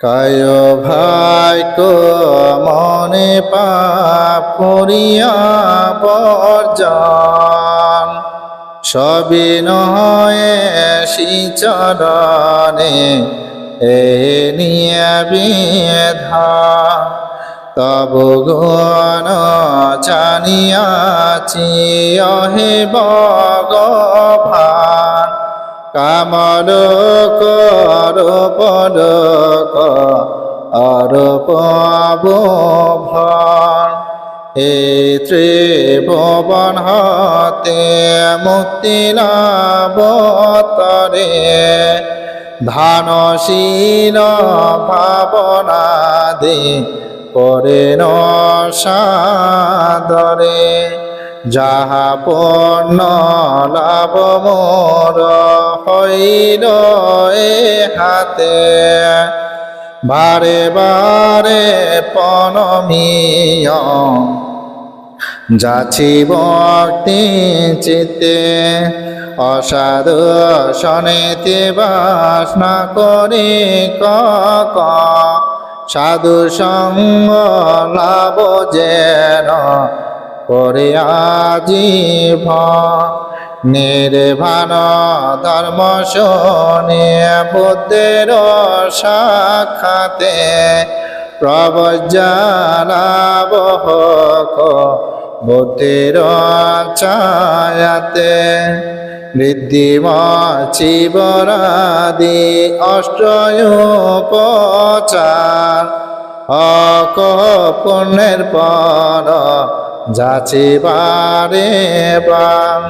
কায় ভাই কো মনে পাপ করিয়া বর্জন সবই নহে চরণে, এ নিয়ে বিধা। তব গুণ জানিয়াছি, অহে ভগবান কামল করপলক অরূপ ভন হে ত্রিভুবন হতে মুক্তি লাভতরে ধানশীল ভাবনাদি করে ন সাদরে যাহা পূর্ণ লাভ মোর হইল এ হাতে। বারে বারে পনমিয় যাছি ভক্তি চিতে অসাধু শনেতে বাসনা করে কক সাধু সঙ্গ লাভ যেন করে আজীব নির্ভান ধর্ম শোনে বুদ্ধের সাক্ষাতে প্রবজ্জালাভ হোক বুদ্ধির ছায়াতে বৃদ্ধিমচিবরাদি অষ্টয়োপচার অক পুণ্যের পর যাচিবারে বাম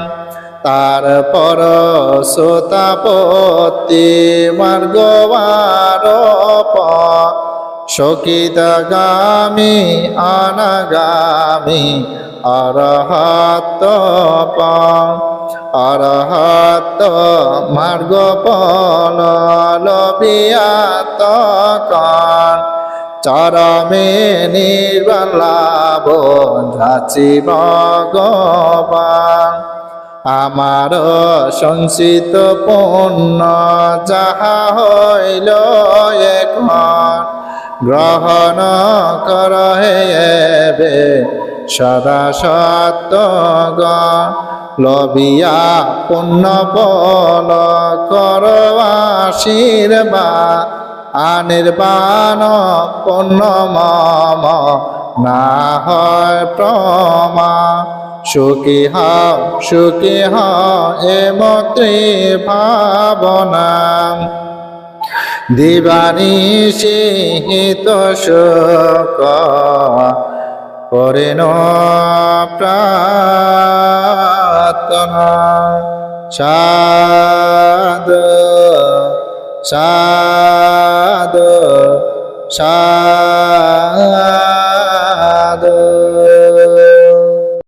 তারপর সোতাপত্তি মার্গবারপ শকিতগামী অনাগামী অরহত অরহত মার্গ পল লবিয়াত কান চরমে নির্বালাভ যাচি ভগবান। আমার সংসিত পূর্ণ যাহা হইল এখন, গ্রহণ কর হেবে সদা সত্য লবিয়া পুণ্য বল কর আনির্বাণ পুণ্য মম, না হয় প্রমা। সুখী হ সুখী হ এ মত্রী ভাবনা। দিবানিশি হিত শোক করেন প্রার্থনা। সাদ সাদ সাদ